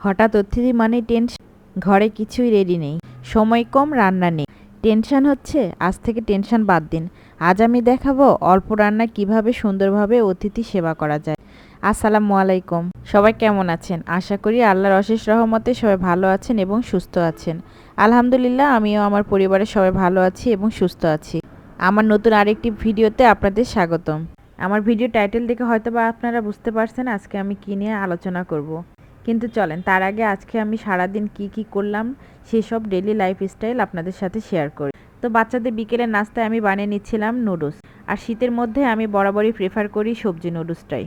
হঠাৎ অতিথি মানে টেনশন। ঘরে কিছুই রেডি নেই। সময় কম, রান্না নেই। টেনশন হচ্ছে, আজ থেকে টেনশন বাদ দিন। আজ আমি দেখাবো অল্প রান্না কীভাবে সুন্দরভাবে অতিথি সেবা করা যায়। আসসালামু আলাইকুম। সবাই কেমন আছেন? আশা করি আল্লাহর অশেষ রহমতে সবাই ভালো আছেন এবং সুস্থ আছেন। আলহামদুলিল্লাহ, আমিও আমার পরিবারের সবাই ভালো আছি এবং সুস্থ আছি। আমার নতুন আরেকটি ভিডিওতে আপনাদের স্বাগতম। আমার ভিডিও টাইটেল দেখে হয়তো বা আপনারা বুঝতে পারছেন আজকে আমি কী নিয়ে আলোচনা করব। কিন্তু চলেন, তার আগে আজকে আমি সারাদিন কি কি করলাম, সেসব ডেলি লাইফ স্টাইল আপনাদের সাথে শেয়ার করি। তো বাচ্চাদের বিকেলের নাস্তায় আমি বানিয়ে নিচ্ছিলাম নুডলস আর শীতের মধ্যে আমি বরাবরই প্রেফার করি সবজি নুডলসটাই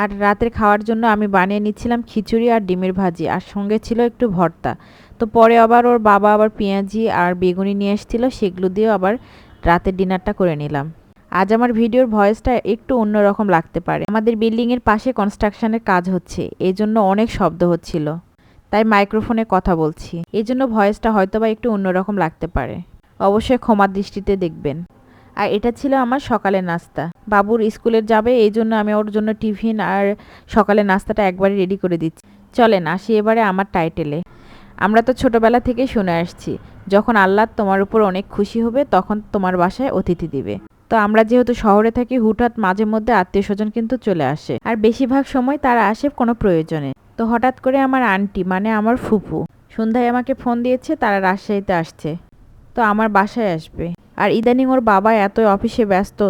আর রাতের খাওয়ার জন্য আমি বানিয়ে নিচ্ছিলাম খিচুড়ি আর ডিমের ভাজি, আর সঙ্গে ছিল একটু ভর্তা। তো পরে আবার ওর বাবা আবার পেঁয়াজি আর বেগুনি নিয়ে এসেছিল, সেগুলো দিয়েও আবার রাতের ডিনারটা করে নিলাম। আজ আমার ভিডিওর ভয়েসটা একটু অন্যরকম লাগতে পারে। আমাদের বিল্ডিংয়ের পাশে কনস্ট্রাকশনের কাজ হচ্ছে এই জন্য অনেক শব্দ হচ্ছিল। তাই মাইক্রোফোনে কথা বলছি। এই জন্য ভয়েসটা হয়তোবা একটু অন্যরকম লাগতে পারে। অবশ্যই ক্ষমার দৃষ্টিতে দেখবেন। আর এটা ছিল আমার সকালের নাস্তা। বাবুর স্কুলের যাবে এই জন্য আমি ওর জন্য টিফিন আর সকালের নাস্তাটা একবারে রেডি করে দিচ্ছি। চলেন আসি এবারে আমার টাইটেলে। আমরা তো ছোটবেলা থেকেই শুনে আসছি, যখন আল্লাহ তোমার উপর অনেক খুশি হবে, তখন তোমার বাসায় অতিথি দিবে। তো আমরা যেহেতু শহরে থাকি, হুটহাট মাঝে মধ্যে আত্মীয় স্বজন কিন্তু চলে আসে। আর বেশিরভাগ সময় তারা আসে কোনো প্রয়োজনে। তো হঠাৎ করে আমার আন্টি মানে আমার ফুফু সন্ধ্যায় আমাকে ফোন দিয়েছে, তারা রাজশাহীতে আসছে। তো আমার বাসায় আসবে। আর ইদানিং ওর বাবা এত অফিসে ব্যস্ত,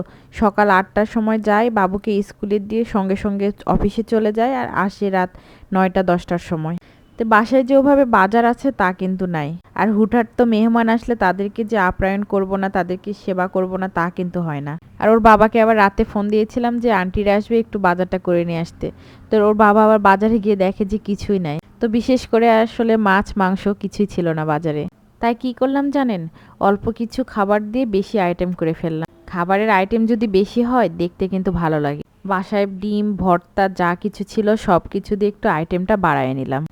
সকাল আটটার সময় যায়, বাবুকে স্কুলে দিয়ে সঙ্গে সঙ্গে অফিসে চলে যায়, আর আসে রাত নয়টা দশটার সময়। তো বাসায় যে ওভাবে বাজার আছে তা কিন্তু নাই। আর হুটহাট তো মেহমান আসলে তাদেরকে যে আপ্যায়ন করব না, তাদেরকে সেবা করব না, তা কিন্তু হয় না। আর ওর বাবাকে আবার রাতে ফোন দিয়েছিলাম যে, আন্টিরা আসবে একটু বাজারটা করে নিয়ে আসতে। তো ওর বাবা আবার বাজারে গিয়ে দেখে যে কিছুই নাই। তো বিশেষ করে আসলে মাছ, মাংস কিছুই ছিল না বাজারে। তাই কি করলাম জানেন? অল্প কিছু খাবার দিয়ে বেশি আইটেম করে ফেললাম। খাবারের আইটেম যদি বেশি হয়, দেখতে কিন্তু ভালো লাগে। বাসায় ডিম, ভর্তা যা কিছু ছিল সব কিছু দিয়ে একটু আইটেমটা বাড়ায় নিলাম।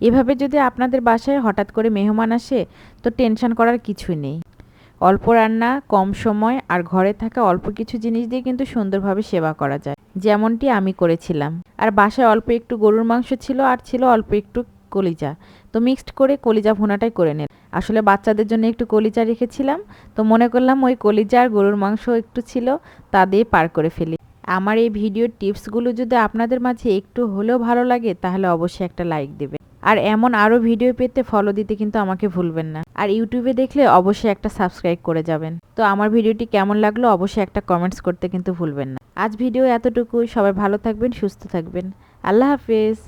এভাবে যদি আপনাদের বাসায় হঠাৎ করে মেহমান আসে, তো টেনশন করার কিছুই নেই। অল্প রান্না, কম সময় আর ঘরে থাকা অল্প কিছু জিনিস দিয়ে কিন্তু সুন্দরভাবে সেবা করা যায়। যেমনটি আমি করেছিলাম। আর বাসায় অল্প একটু গরুর মাংস ছিল আর ছিল অল্প একটু কলিজা। তো মিক্সড করে কলিজা ভুনাটাই করে নিন আসলে বাচ্চাদের জন্য একটু কলিজা রেখেছিলাম, তো মনে করলাম ওই কলিজা আর গরুর মাংস একটু ছিল, তা দিয়ে পার করে ফেলি। আমার এই ভিডিওর টিপসগুলো যদি আপনাদের মাঝে একটু হলেও ভালো লাগে, তাহলে অবশ্যই একটা লাইক দেবে আর এমন আরও ভিডিও পেতে ফলো দিতে কিন্তু আমাকে ভুলবেন না। আর ইউটিউবে দেখলে অবশ্যই একটা সাবস্ক্রাইব করে যাবেন। তো আমার ভিডিওটি কেমন লাগল অবশ্যই একটা কমেন্টস করতে কিন্তু ভুলবেন না। আজ ভিডিও এতটুকুই। সবাই ভালো থাকবেন, সুস্থ থাকবেন। আল্লাহ হাফেজ।